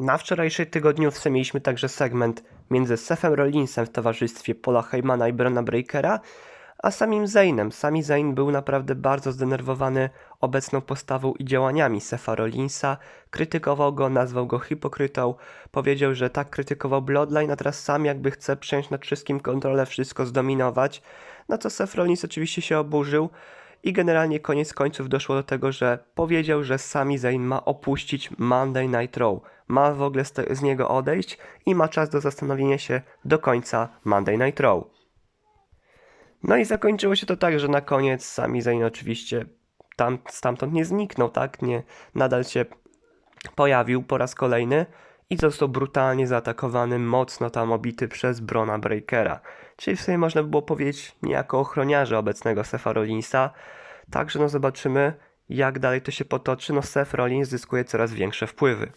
Na wczorajszej tygodniówce mieliśmy także segment między Sefem Rollinsem w towarzystwie Paula Heymana i Brona Breakera, a samim Zaynem. Sami Zayn był naprawdę bardzo zdenerwowany obecną postawą i działaniami Sefa Rollinsa. Krytykował go, nazwał go hipokrytą. Powiedział, że tak krytykował Bloodline, a teraz sam jakby chce przejąć nad wszystkim kontrolę, wszystko zdominować. Na co Seth Rollins oczywiście się oburzył. I generalnie koniec końców doszło do tego, że powiedział, że Sami Zayn ma opuścić Monday Night Raw. Ma w ogóle z, te, z niego odejść i ma czas do zastanowienia się do końca Monday Night Raw. No i zakończyło się to tak, że na koniec Sami Zayn oczywiście tam, stamtąd nie zniknął, tak? Nie, nadal się pojawił po raz kolejny i został brutalnie zaatakowany, mocno tam obity przez Brona Breakera. Czyli w sumie można by było powiedzieć niejako ochroniarze obecnego Sefa Rollinsa. Także no zobaczymy jak dalej to się potoczy. No Seth Rollins zyskuje coraz większe wpływy.